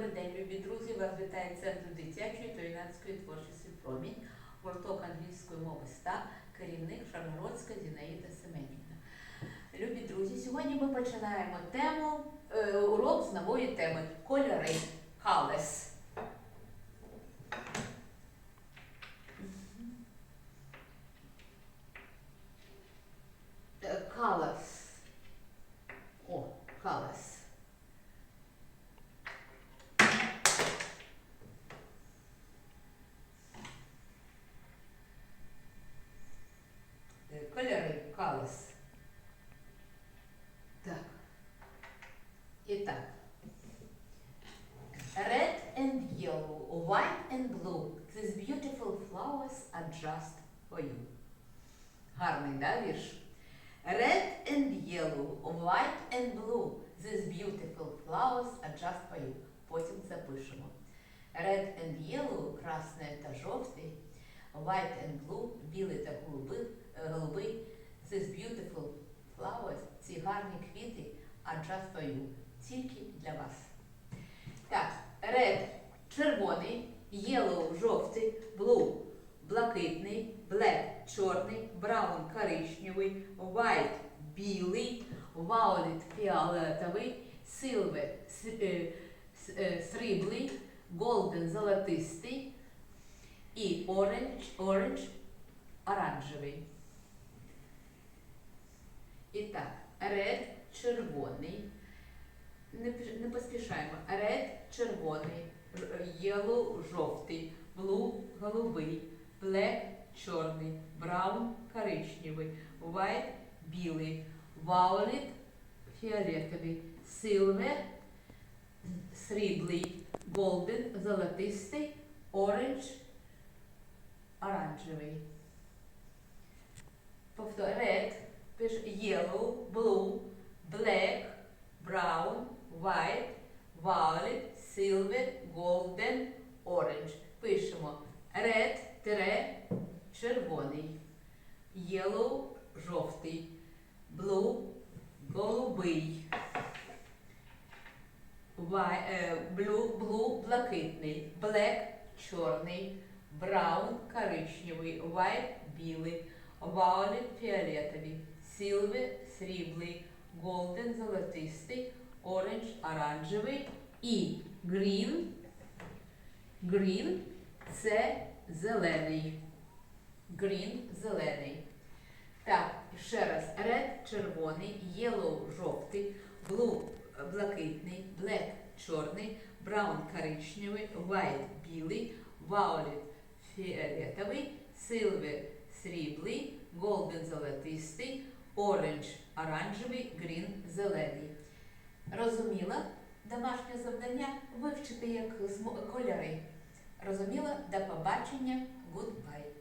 Добрий день, любі друзі! Вас вітає Центр дитячої та юнацької творчості Промінь, гурток англійської мови ста, керівник Шаргородська Зінаїда Семенівна. Любі друзі, сьогодні ми починаємо тему, е, урок з нової теми кольори Colors. Е, Colors. О, colors. Е, Кольори colors. Так. І так. Red and yellow, white and blue. These beautiful flowers are just for you. Гарний, да, вірш? Red and yellow, white and blue. These beautiful flowers are just for you. Потім запишемо. Red and yellow – красне та жовтий. White and blue – білий та голубий. е. These beautiful flowers – ці гарні квіти are just for you. Тільки для вас. Так, red – червоний, yellow – жовтий, блакитний, black – чорний, brown – коричневий, white – білий, violet – фіолетовий, silver – с- е, е, сріблий, golden – золотистий і orange, orange – оранжевий. І так, red – червоний. Не, не поспішаємо. Red – червоний, ж- yellow – жовтий, blue – голубий, black – чорний, brown – коричневий, white – білий, violet – фіолетовий, silver – сріблий, golden – золотистий, orange – оранжевий. Повтор red, yellow, blue, black, brown, white, violet, silver, golden, orange. Пишемо red, тире, червоний, yellow, жовтий, blue, голубий, е, blue, blue, блакитний, black, чорний, brown, коричневий, white, білий, violet, фіолетовий, silver, сріблий, golden, золотистий, orange, оранжевий. І green, green – це зелений. Green – зелений. Так, ще раз. Red – червоний, yellow – жовтий, blue – блакитний, black – чорний, brown – коричневий, white – білий, violet – фіолетовий, silver – сріблий, golden – золотистий, orange – оранжевий, green – зелений. Розуміла? Домашнє завдання вивчити як кольори. Розуміла? До побачення. Goodbye.